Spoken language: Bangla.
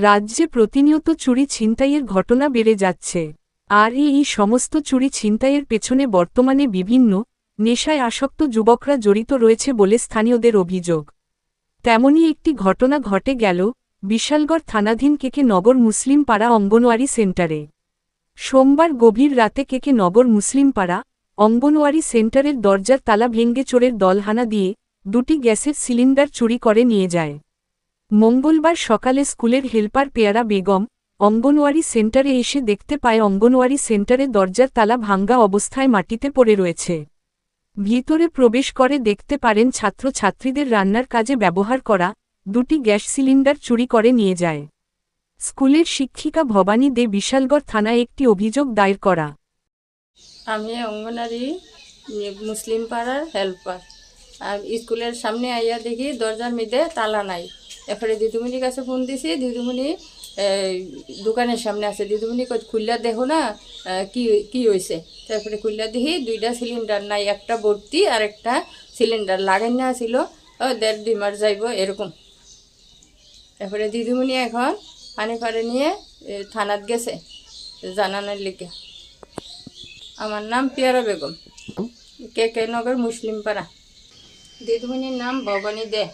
রাজ্যে প্রতিনিয়ত চুরি ছিনতাইয়ের ঘটনা বেড়ে যাচ্ছে। আর এই সমস্ত চুরি ছিনতাইয়ের পেছনে বর্তমানে বিভিন্ন নেশায় আসক্ত যুবকরা জড়িত রয়েছে বলে স্থানীয়দের অভিযোগ। তেমনই একটি ঘটনা ঘটে গেল বিশালগড় থানাধীন কেকে নগর মুসলিম পাড়া অঙ্গনওয়াড়ি সেন্টারে। সোমবার গভীর রাতে কেকে নগর মুসলিম পাড়া অঙ্গনওয়াড়ি সেন্টারের দরজার তালা ভেঙ্গে চোরের দলহানা দিয়ে দুটি গ্যাসের সিলিন্ডার চুরি করে নিয়ে যায়। মঙ্গলবার সকালে স্কুলের হেল্পার পেয়ারা বেগম অঙ্গনওয়াড়ি সেন্টারে এসে দেখতে পায় অঙ্গনওয়াড়ি সেন্টারে দরজার তালা ভাঙ্গা অবস্থায় মাটিতে পড়ে রয়েছে। ভিতরে প্রবেশ করে দেখতে পারেন ছাত্রছাত্রীদের রান্নার কাজে ব্যবহার করা দুটি গ্যাস সিলিন্ডার চুরি করে নিয়ে যায়। স্কুলের শিক্ষিকা ভবানী দে বিশালগড় থানায় একটি অভিযোগ দায়ের করা। আমি অঙ্গনারী মুসলিম পাড়ার হেল্পার। আর স্কুলের সামনে আইয়া দেখি দরজার মধ্যে তালা নাই। এরপরে দিদিমণির কাছে ফোন দিছি, দিদিমণি দোকানের সামনে আছে। দিদিমণি খুললা দেখো না কি কি হয়েছে তারপরে খুললা দেখি দুইটা সিলিন্ডার নাই, একটা ভর্তি আর একটা সিলিন্ডার লাগাই না ছিল। ও, দেড় দুই মাস যাইব এরকম। তারপরে দিদিমণি এখন পানি পাড়ে নিয়ে থানাত গেছে জানানোর লিখে আমার নাম পিয়ারা বেগম। কে কে নগর মুসলিম পাড়া দিদিমণির নাম ভবানী দে।